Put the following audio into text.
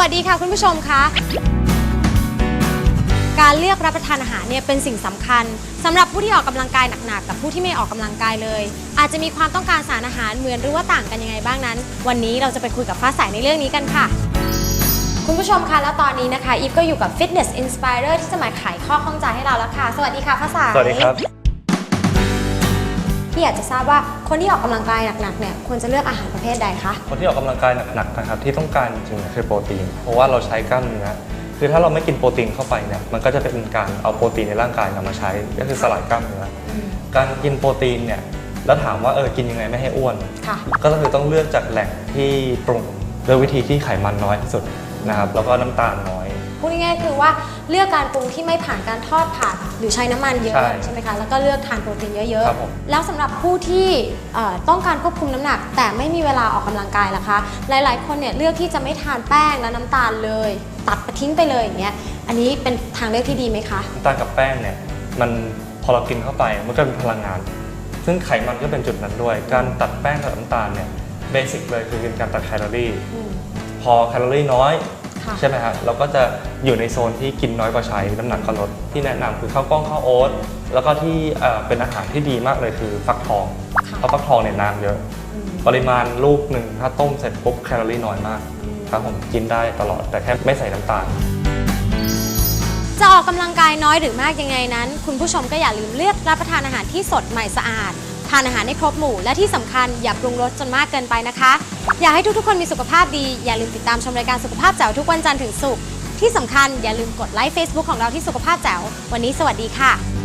วัสดีค่ะคุณผู้ชมคะการเลือกรับประทานอาหารเนี่ยเป็นสิ่งสำคัญสำหรับผู้ที่ออกกำลังกายหนักๆกับผู้ที่ไม่ออกกำลังกายเลย อาจจะมีความต้องการสารอาหารเหมือนหรือว่าต่างกันยังไงบ้างนั้น วันนี้เราจะไปคุยกับฟ้าใสในเรื่องนี้กันค่ะ คุณผู้ชมคะแล้วตอนนี้นะคะอีฟก็อยู่กับ Fitness Inspirer ที่จะมาไขข้อข้องใจให้เราแล้วค่ะ สวัสดีค่ะฟ้าใสสวัสดีครับ พี่อยากจะทราบว่าคนที่ออกกำลังกายหนักๆเนี่ยควรจะเลือกอาหารประเภทใดคะคนที่ออกกำลังกายหนักๆนะครับที่ต้องการจริงๆคือโปรตีน เพราะว่าเราใช้กล้ามเนื้อคือถ้าเราไม่กินโปรตีนเข้าไปเนี่ยมันก็จะเป็นการเอาโปรตีนในร่างกายนำมาใช้ก็คือสลายกล้ามเนื้ออการกินโปรตีนเนี่ยแล้วถามว่าเออกินยังไงไม่ให้อ้วนค่ะก็คือต้องเลือกจากแหล่งที่ปรุงด้วยวิธีที่ไขมันน้อยที่สุดนะครับแล้วก็น้ำตาลน้อย พูดง่ายๆคือว่าเลือกการปรุงที่ไม่ผ่านการทอดผัดหรือใช้น้ำมันเยอะใช่ใช่ไหมคะแล้วก็เลือกทานโปรตีนเยอะครับผม ๆ แล้วสำหรับผู้ที่เอ่อต้องการควบคุมน้ำหนัก แต่ไม่มีเวลาออกกำลังกายล่ะคะ หลายๆ คนเนี่ยเลือกที่จะไม่ทานแป้งและน้ำตาลเลย ตัดไปทิ้งไปเลยอย่างเงี้ยอันนี้เป็นทางเลือกที่ดีไหมคะ น้ำตาลกับแป้งเนี่ยมันพอเรากินเข้าไปมันก็เป็นพลังงาน ซึ่งไขมันก็เป็นจุดนั้นด้วย การตัดแป้งกับน้ำตาลเนี่ยเบสิกเลยคือเป็นการตัดแคลอรี่อืมพอแคลอรี่น้อยค่ะ ใช่ไหมครับเราก็จะอยู่ในโซนที่กินน้อยกว่าใช้น้ำหนักก็ลดที่แนะนำคือข้าวกล้องข้าวโอ๊ตแล้วก็ที่เอ่อเป็นอาหารที่ดีมากเลยคือฟักทองค่ะเพราะฟักทองเนี่ยน้ำเยอะ อืมปริมาณลูกหนึ่งถ้าต้มเสร็จปุ๊บแคลอรี่น้อยมากครับผมกินได้ตลอดแต่แค่ไม่ใส่น้ำตาล จะออกกำลังกายน้อยหรือมากยังไงนั้น คุณผู้ชมก็อย่าลืมเลือกรับประทานอาหารที่สดใหม่สะอาด ทานอาหารให้ครบหมู่และที่สำคัญอย่าปรุงรสจนมากเกินไปนะคะ อยากให้ทุกๆ คนมีสุขภาพดี อย่าลืมติดตามชมรายการสุขภาพแจ๋วทุกวันจันทร์ถึงศุกร์ที่สำคัญอย่าลืมกดไลค์ Facebook ของเราที่สุขภาพแจ๋ววันนี้สวัสดีค่ะ